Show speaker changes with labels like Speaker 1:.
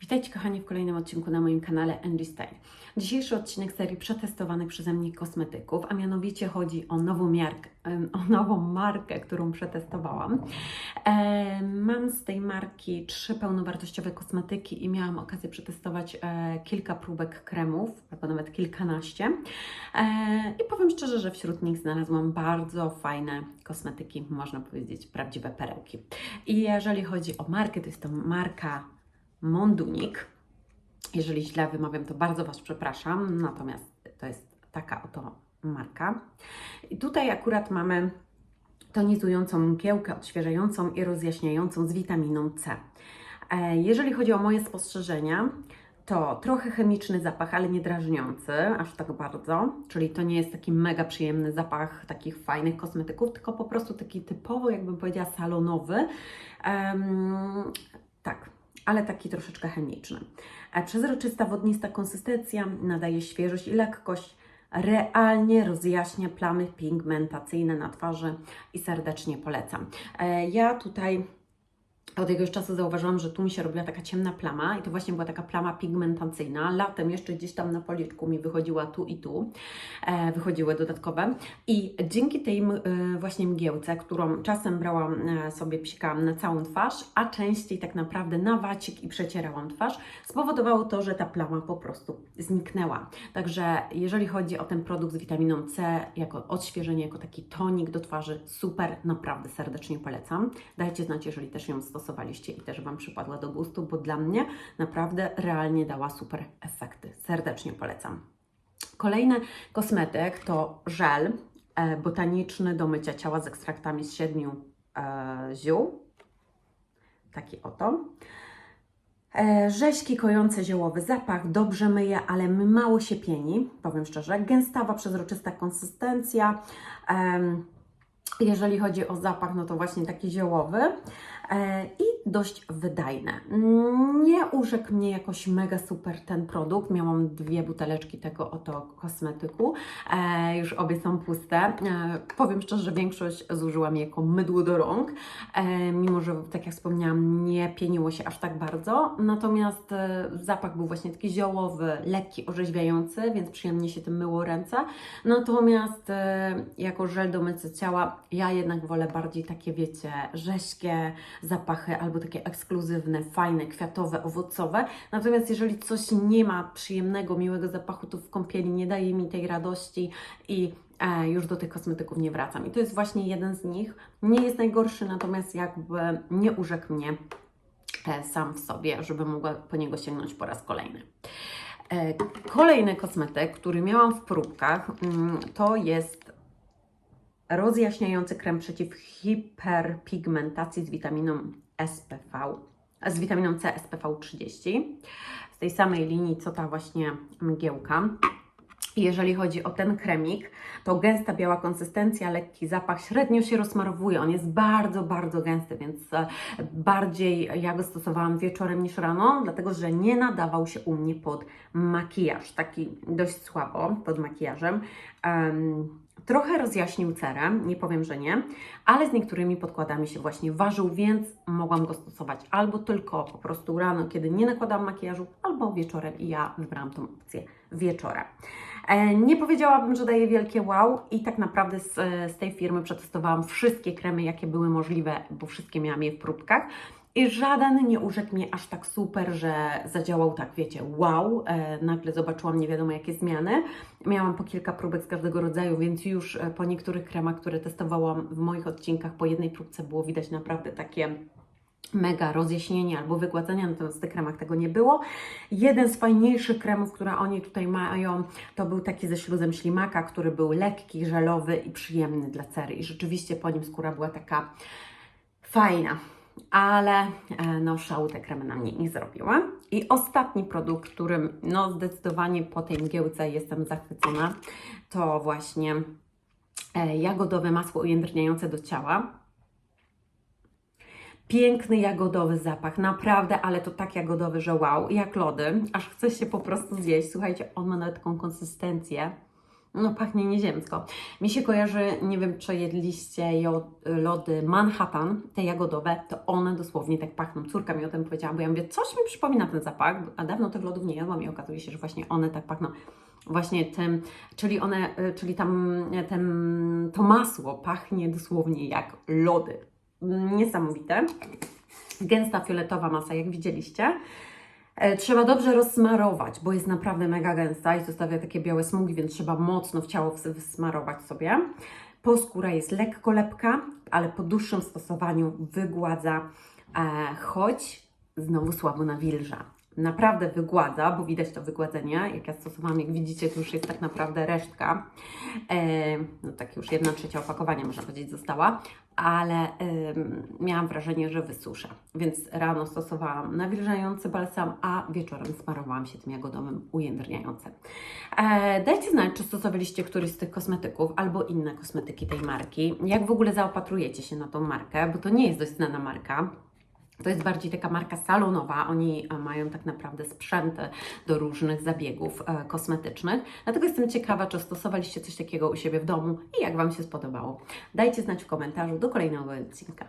Speaker 1: Witajcie kochani w kolejnym odcinku na moim kanale Angie Style. Dzisiejszy odcinek serii przetestowanych przeze mnie kosmetyków, a mianowicie chodzi o nową, miarkę, o nową markę, którą przetestowałam. Mam z tej marki trzy pełnowartościowe kosmetyki i miałam okazję przetestować e, kilka próbek kremów, albo nawet kilkanaście. E, I powiem szczerze, że wśród nich znalazłam bardzo fajne kosmetyki, można powiedzieć prawdziwe perełki. I jeżeli chodzi o markę, to jest to marka Mondunik. Jeżeli źle wymawiam, to bardzo Was przepraszam, natomiast to jest taka oto marka. I tutaj akurat mamy tonizującą mgiełkę, odświeżającą i rozjaśniającą z witaminą C. E, Jeżeli chodzi o moje spostrzeżenia, to trochę chemiczny zapach, ale nie drażniący, aż tak bardzo. Czyli to nie jest taki mega przyjemny zapach takich fajnych kosmetyków, tylko po prostu taki typowo, jakbym powiedziała, salonowy. Ale taki troszeczkę chemiczny. A przezroczysta, wodnista konsystencja nadaje świeżość i lekkość. Realnie rozjaśnia plamy pigmentacyjne na twarzy i serdecznie polecam. E, Ja tutaj od jakiegoś czasu zauważyłam, że tu mi się robiła taka ciemna plama i to właśnie była taka plama pigmentacyjna. Latem jeszcze gdzieś tam na policzku mi wychodziła tu i tu, e, wychodziły dodatkowe. I dzięki tej e, właśnie mgiełce, którą czasem brałam e, sobie, psikałam na całą twarz, a częściej tak naprawdę na wacik i przecierałam twarz, spowodowało to, że ta plama po prostu zniknęła. Także jeżeli chodzi o ten produkt z witaminą C, jako odświeżenie, jako taki tonik do twarzy, super, naprawdę serdecznie polecam. Dajcie znać, jeżeli też ją stosowaliście i też Wam przypadła do gustu, bo dla mnie naprawdę realnie dała super efekty. Serdecznie polecam. Kolejny kosmetyk to żel e, botaniczny do mycia ciała z ekstraktami z siedmiu e, ziół. Taki oto. E, Rzeźki kojące ziołowy zapach, dobrze myje, ale mało się pieni, powiem szczerze. Gęstawa, przezroczysta konsystencja. Jeżeli chodzi o zapach, no to właśnie taki ziołowy. E, i dość wydajny. Mm, Nie urzekł mnie jakoś mega super ten produkt. Miałam dwie buteleczki tego oto kosmetyku. E, już obie są puste. E, powiem szczerze, że większość zużyłam jako mydło do rąk, e, mimo że, tak jak wspomniałam, nie pieniło się aż tak bardzo. Natomiast e, zapach był właśnie taki ziołowy, lekki, orzeźwiający, więc przyjemnie się tym myło ręce. Natomiast e, jako żel do mycia ciała, ja jednak wolę bardziej takie, wiecie, rześkie zapachy albo takie ekskluzywne, fajne, kwiatowe, owocowe. Natomiast jeżeli coś nie ma przyjemnego, miłego zapachu, to w kąpieli nie daje mi tej radości i e, już do tych kosmetyków nie wracam. I to jest właśnie jeden z nich. Nie jest najgorszy, natomiast jakby nie urzekł mnie e, sam w sobie, żeby mogła po niego sięgnąć po raz kolejny. E, Kolejny kosmetyk, który miałam w próbkach, mm, to jest rozjaśniający krem przeciw hiperpigmentacji z witaminą SPV, z witaminą C SPV 30, z tej samej linii co ta właśnie mgiełka. Jeżeli chodzi o ten kremik, to gęsta biała konsystencja, lekki zapach, średnio się rozmarowuje. On jest bardzo, bardzo gęsty, więc e, bardziej ja go stosowałam wieczorem niż rano, dlatego że nie nadawał się u mnie pod makijaż, taki dość słabo pod makijażem. Em, trochę rozjaśnił cerę, nie powiem, że nie, ale z niektórymi podkładami się właśnie ważył, więc mogłam go stosować albo tylko po prostu rano, kiedy nie nakładam makijażu, albo wieczorem i ja wybrałam tą opcję wieczorem. Nie powiedziałabym, że daje wielkie wow i tak naprawdę z, z tej firmy przetestowałam wszystkie kremy, jakie były możliwe, bo wszystkie miałam je w próbkach. I żaden nie urzekł mnie aż tak super, że zadziałał tak, wiecie, wow. E, nagle zobaczyłam nie wiadomo jakie zmiany. Miałam po kilka próbek z każdego rodzaju, więc już e, po niektórych kremach, które testowałam w moich odcinkach, po jednej próbce było widać naprawdę takie mega rozjaśnienie albo wygładzenia, natomiast w tych kremach tego nie było. Jeden z fajniejszych kremów, które oni tutaj mają, to był taki ze śluzem ślimaka, który był lekki, żelowy i przyjemny dla cery. I rzeczywiście po nim skóra była taka fajna, ale e, no szału te kremy na mnie nie zrobiła. I ostatni produkt, którym no zdecydowanie po tej mgiełce jestem zachwycona, to właśnie e, jagodowe masło ujędrniające do ciała. Piękny jagodowy zapach, naprawdę, ale to tak jagodowy, że wow, jak lody, aż chce się po prostu zjeść. Słuchajcie, on ma nawet taką konsystencję No pachnie nieziemsko. Mi się kojarzy, nie wiem czy jedliście lody Manhattan, te jagodowe, to one dosłownie tak pachną. Córka mi o tym powiedziała, bo ja mówię, coś mi przypomina ten zapach, a dawno tych lodów nie jadłam i okazuje się, że właśnie one tak pachną. Właśnie tym, czyli one, y, czyli tam y, ten, to masło pachnie dosłownie jak lody. Niesamowite. Gęsta fioletowa masa, jak widzieliście. E, Trzeba dobrze rozsmarować, bo jest naprawdę mega gęsta i zostawia takie białe smugi, więc trzeba mocno w ciało ws- wsmarować sobie. Poskóra jest lekko lepka, ale po dłuższym stosowaniu wygładza, e, choć znowu słabo nawilża. Naprawdę wygładza, bo widać to wygładzenie. Jak ja stosowałam, jak widzicie, to już jest tak naprawdę resztka. E, no tak już jedna trzecia opakowania, można powiedzieć, została, ale em, miałam wrażenie, że wysusza. Więc rano stosowałam nawilżający balsam, a wieczorem smarowałam się tym jagodowym ujędrniającym. E, dajcie znać, czy stosowaliście któryś z tych kosmetyków albo inne kosmetyki tej marki. Jak w ogóle zaopatrujecie się na tą markę, bo to nie jest dość znana marka. To jest bardziej taka marka salonowa. Oni e, mają tak naprawdę sprzęty do różnych zabiegów e, kosmetycznych. Dlatego jestem ciekawa, czy stosowaliście coś takiego u siebie w domu i jak Wam się spodobało. Dajcie znać w komentarzu do kolejnego odcinka.